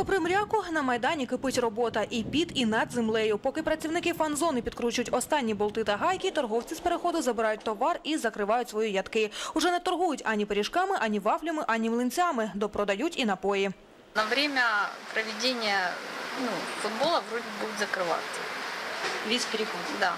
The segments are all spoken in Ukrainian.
Попри мряку, на майдані кипить робота і під, і над землею. Поки працівники фан-зони підкручують останні болти та гайки, торговці з переходу забирають товар і закривають свої ядки. Уже не торгують ані пиріжками, ані вафлями, ані млинцями. Допродають і напої. На время проведения ну, футбола вроде будет закрываться. Весь переход. Да.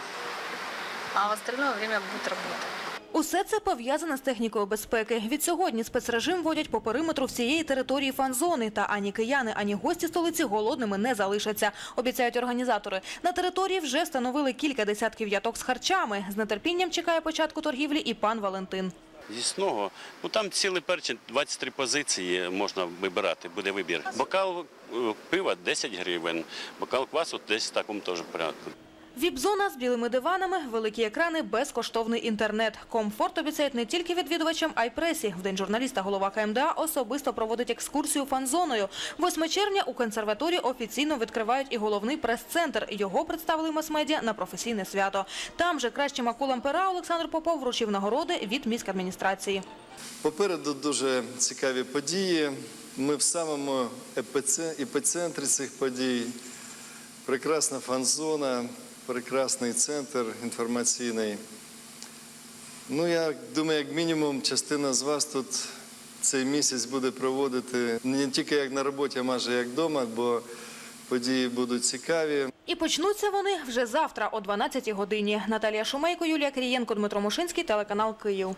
А в остальное время будет работать. Усе це пов'язане з технікою безпеки. Від сьогодні спецрежим вводять по периметру всієї території фан-зони. Та ані кияни, ані гості столиці голодними не залишаться, обіцяють організатори. На території вже встановили кілька десятків яток з харчами. З нетерпінням чекає початку торгівлі і пан Валентин. Зісного, ну там цілий перчин, 23 позиції можна вибирати, буде вибір. Бокал е, пива 10 гривень, бокал квасу десь в такому теж порядку. Віп-зона з білими диванами, великі екрани, безкоштовний інтернет. Комфорт обіцяють не тільки відвідувачам, а й пресі. В день журналіста голова КМДА особисто проводить екскурсію фан-зоною. 8 червня у консерваторії офіційно відкривають і головний прес-центр. Його представили мас-медіа на професійне свято. Там же кращим акулам пера Олександр Попов вручив нагороди від міськадміністрації. Попереду дуже цікаві події. Ми в самому епіце- епіцентрі цих подій. Прекрасна фан-зона, прекрасний центр інформаційний. Ну, я думаю, як мінімум, частина з вас тут цей місяць буде проводити не тільки як на роботі, а майже як вдома, бо події будуть цікаві. І почнуться вони вже завтра о 12 годині. Наталія Шумейко, Юлія Крієнко, Дмитро Мушинський, телеканал Київ.